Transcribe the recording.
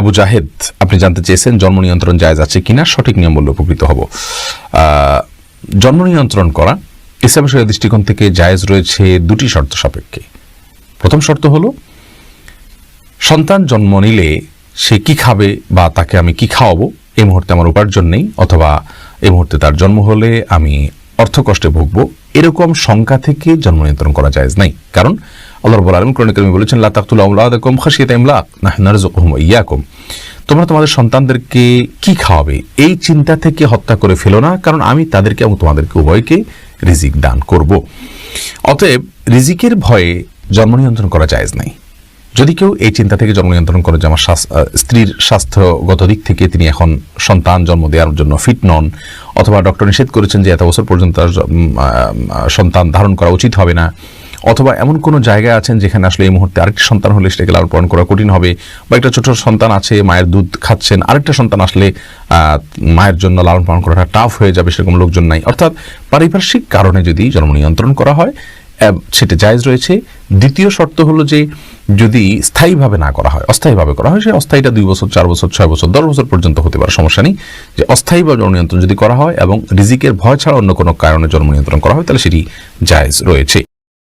আবু জাহেদ, আপনি জানতে চেয়েছেন জন্ম নিয়ন্ত্রণ জায়েজ আছে কিনা, সঠিক নিয়ম বললে উপকৃত হব। জন্ম নিয়ন্ত্রণ করা ইসলাম শরিয়া দৃষ্টিকোণ থেকে জায়েজ রয়েছে দুটি শর্ত সাপেক্ষে। প্রথম শর্ত হলো, সন্তান জন্ম নিলে সে কি খাবে বা তাকে আমি কি খাওয়াবো এই মুহূর্তে আমার উপার্জন নেই, অথবা এই মুহূর্তে তার জন্ম হলে আমি অর্থ কষ্টে ভুগবো, এরকম শঙ্কা থেকে জন্ম নিয়ন্ত্রণ করা যায় নাই। কারণ আল্লাহ রব্বুল আলম কোরআন কারিমে বলেছেন, লা তাকতুল আউলাদাকুম খাশিয়াতা ইমলাক, নাহনু নারযুকুহুম ইয়াকুম। তোমরা তোমাদের সন্তানদেরকে কি খাওয়াবে? এই চিন্তা থেকে হত্যা করে ফেলো না, কারণ আমি তাদেরকে এবং তোমাদেরকে উভয়কে রিজিক দান করব। অতএব রিজিকের ভয়ে জন্ম নিয়ন্ত্রণ করা জায়েজ নাই। যদি কেউ এই চিন্তা থেকে জন্ম নিয়ন্ত্রণ করে যে আমার স্ত্রীর স্বাস্থ্যগত দিক থেকে তিনি এখন সন্তান, জন্ম দেওয়ার জন্য ফিট নন, অথবা ডক্টর নিষেধ করেছেন যে এত বছর পর্যন্ত তার সন্তান ধারণ করা উচিত হবে না অথবা এমন কোনো জায়গায় আছেন যেখানে আসলে এই মুহূর্তে আরেকটি সন্তান হলে সেটাকে লালন পালন করা কঠিন হবে? বা একটা ছোট সন্তান আছে, মায়ের দুধ খাচ্ছেন, আরেকটা সন্তান আসলে মায়ের জন্য লালন পালন করাটা টাফ হয়ে যাবে, সেরকম লোকজন নাই। অর্থাৎ পারিপার্শ্বিক কারণে যদি জন্ম নিয়ন্ত্রণ করা হয় সেটা জায়েজ রয়েছে। দ্বিতীয় শর্ত হলো যে, যদি স্থায়ীভাবে না করা হয়, অস্থায়ীভাবে করা হয়, সে অস্থায়ীটা দুই বছর, চার বছর, ছয় বছর, দশ বছর পর্যন্ত হতে পারে, সমস্যা নেই। যে অস্থায়ী বা জন্ম নিয়ন্ত্রণ যদি করা হয় এবং রিজিকের ভয় ছাড়া অন্য কোনো কারণে জন্ম নিয়ন্ত্রণ করা হয়, তাহলে সেটি জায়েজ রয়েছে।